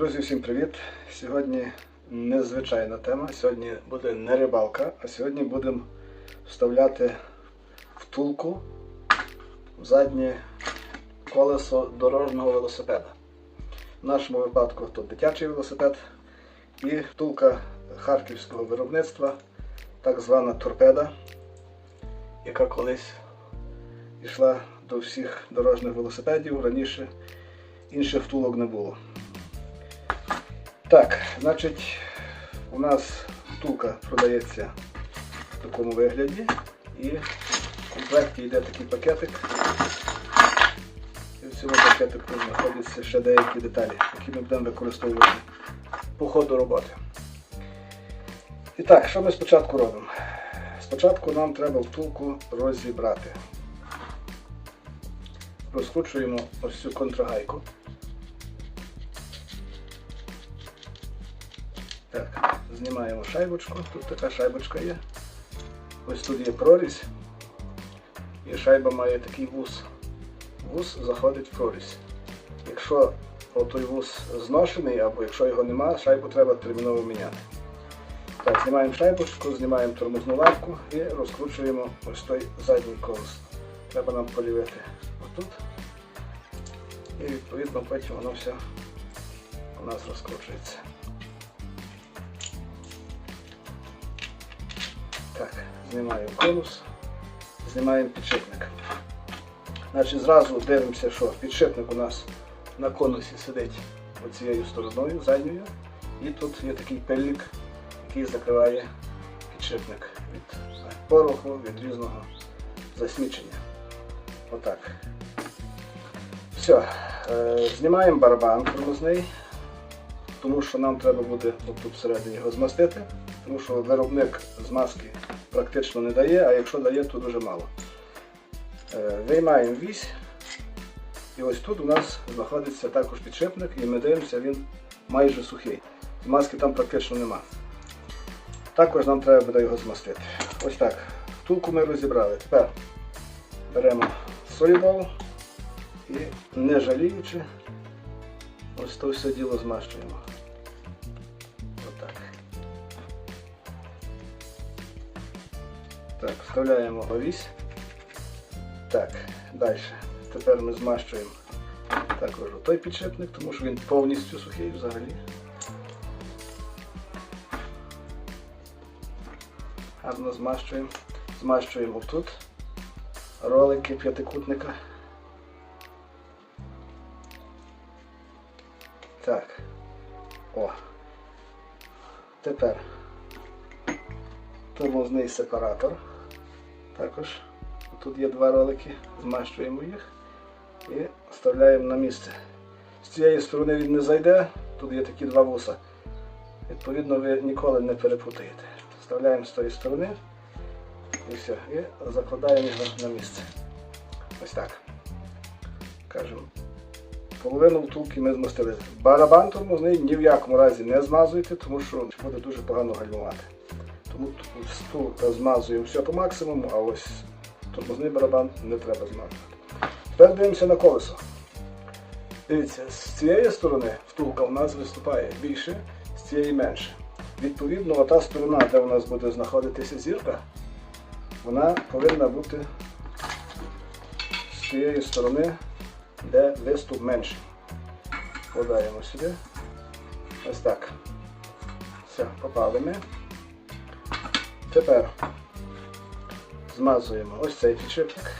Друзі, всім привіт! Сьогодні незвичайна тема. Сьогодні буде не рибалка, а сьогодні будемо вставляти втулку в заднє колесо дорожнього велосипеда. В нашому випадку тут дитячий велосипед і втулка харківського виробництва, так звана торпеда, яка колись йшла до всіх дорожніх велосипедів. Раніше інших втулок не було. Так, значить, у нас втулка продається в такому вигляді і в комплекті йде такий пакетик. І в цьому пакетику знаходяться ще деякі деталі, які ми будемо використовувати по ходу роботи. І так, що ми спочатку робимо? Спочатку нам треба втулку розібрати. Розкручуємо ось цю контрагайку. Знімаємо шайбочку. Тут така шайбочка є. Ось тут є прорізь. І шайба має такий вус. Вус заходить в прорізь. Якщо той вус зношений або якщо його нема, шайбу треба терміново міняти. Так, знімаємо шайбочку, знімаємо тормозну лапку і розкручуємо ось той задній колес. Треба нам полівити отут. І відповідно потім воно все у нас розкручується. Знімаємо конус, знімаємо підшипник. Значить, зразу дивимося, що підшипник у нас на конусі сидить оцією стороною, задньою. І тут є такий пильник, який закриває підшипник від пороху, від різного засмічення. Отак. Все. Е, знімаємо барабан тормозний, тому що нам треба буде тут всередині його змастити, тому що виробник змазки практично не дає, а якщо дає, то дуже мало. Е, Виймаємо вісь. І ось тут у нас знаходиться також підшипник, і ми дивимося, він майже сухий. Змазки там практично нема. Також нам треба буде його змастити. Ось так. Втулку ми розібрали. Тепер беремо солідол і не жаліючи, ось то все діло змащуємо. Так, вставляємо овісь. Так, далі. Тепер ми змащуємо також той підшипник, тому що він повністю сухий взагалі. Гарно змащуємо. Змащуємо тут ролики п'ятикутника. Так. О. Тепер тормозний сепаратор. Також тут є два ролики, змащуємо їх і вставляємо на місце. З цієї сторони він не зайде, тут є такі два вуса. Відповідно, ви ніколи не перепутаєте. Вставляємо з тої сторони і все. І закладаємо його на місце. Ось так. Кажемо. Половину втулки ми змастили. Барабан тормозний ні в якому разі не змазуйте, тому що буде дуже погано гальмувати. Тому тут змазуємо все по максимуму, а ось тормозний барабан не треба змазувати. Тепер дивимося на колесо. Дивіться, з цієї сторони втулка у нас виступає більше, з цієї менше. Відповідно, та сторона, де у нас буде знаходитися зірка, вона повинна бути з цієї сторони, де виступ менший. Подаємо сюди. Ось так. Все, попали ми. Тепер змазуємо ось цей підшипник.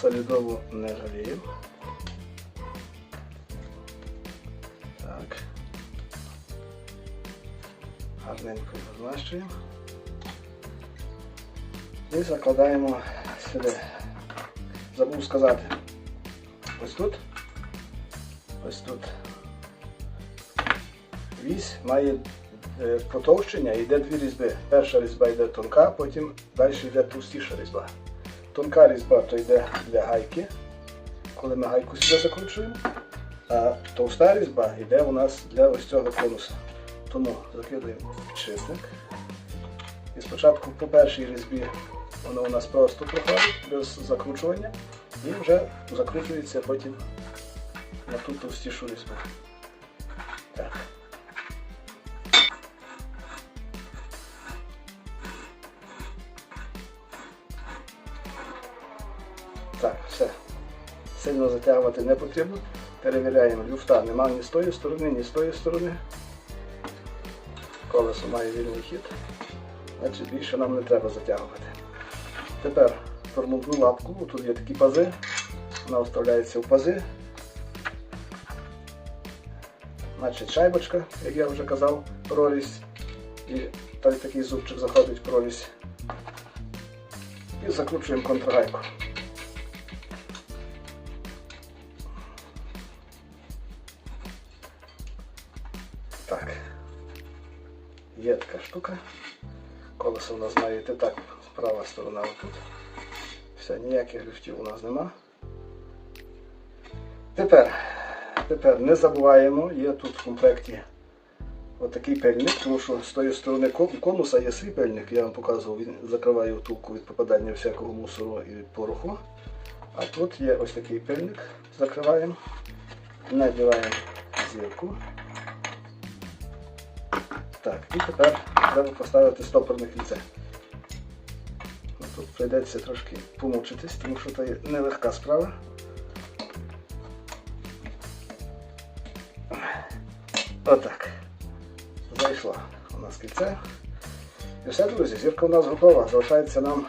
Солідову не жаліємо. Так. Гарненько його змащуємо. І закладаємо сюди. Забув сказати. Ось тут. Ось тут. Вісь має потовщення, йде дві різьби. Перша різьба йде тонка, потім далі йде товстіша різьба. Тонка різьба то йде для гайки, коли ми гайку сюди закручуємо. А товста різьба йде у нас для ось цього конуса. Тому закидуємо підшипник. І спочатку по першій різьбі воно у нас просто проходить без закручування і вже закручується потім на ту товстішу різьбу. Так, Сильно затягувати не потрібно. Перевіряємо, люфта нема ні з тої сторони, ні з тої сторони. Колесо має вільний хід. Значить більше нам не треба затягувати. Тепер тормозну лапку, тут є такі пази, вона вставляється в пази. Значить шайбочка, як я вже казав, прорізь. І той такий зубчик заходить в прорізь. І закручуємо контргайку. Штука. Колесо у нас йти так, права сторона отут. Все, ніяких люфтів у нас нема. Тепер, тепер не забуваємо, є тут в комплекті отакий пильник, тому що з тої сторони кон- конуса є свій пильник, я вам показував, він закриває втулку від попадання всякого мусору і пороху. А тут є ось такий пильник, закриваємо, надіваємо зірку. Так, і тепер треба поставити стопорне кільце. Ну, Тут прийдеться трошки помучитись, тому що це нелегка справа. Отак. Зайшло у нас кільце. І все, друзі, зірка у нас готова. Залишається нам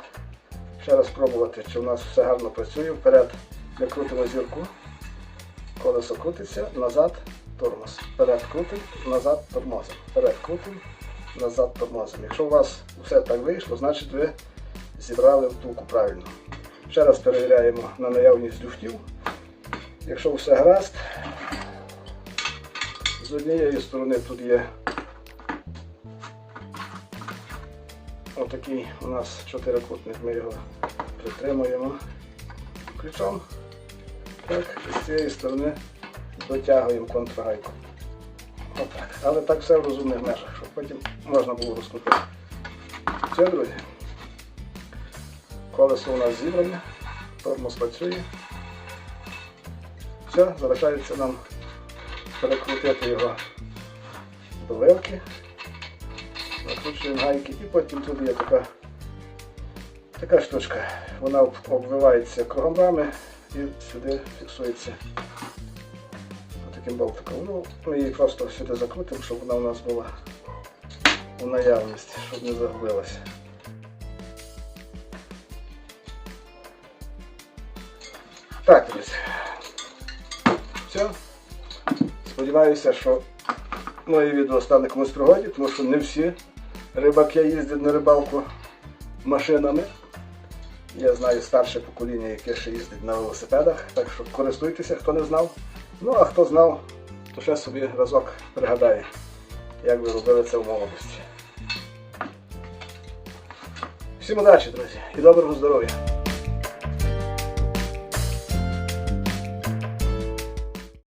ще раз спробувати, чи у нас все гарно працює. Вперед ми крутимо зірку. Колесо крутиться, назад тормоз. Вперед крутим, назад тормозом. Вперед крутим, назад тормозом. Якщо у вас все так вийшло, значить ви зібрали втулку правильно. Ще раз перевіряємо на наявність люфтів. Якщо все гаразд, з однієї сторони тут є отакий у нас чотирикутник, ми його притримуємо ключом. Так, з цієї сторони дотягуємо контргайку. Отак. Але так все в розумних межах, щоб потім можна було розкрутити. Все, друзі. Колесо у нас зібране, тормоз працює. Все, залишається нам перекрутити його до вилки. Накручуємо гайки і потім тут є така, така штучка. Вона обвивається кругом рами і сюди фіксується таким болтиком. Ну, ми її просто сюди закрутимо, щоб вона у нас була у наявності, щоб не загубилася. Так, друзі. Все. Сподіваюся, що моє відео стане комусь пригоді, тому що не всі рибаки їздять на рибалку машинами. Я знаю старше покоління, яке ще їздить на велосипедах, так що користуйтеся, хто не знав. Ну а хто знав, то ще собі разок пригадає, як ви робили це в молодості. Всім удачі, друзі, і доброго здоров'я!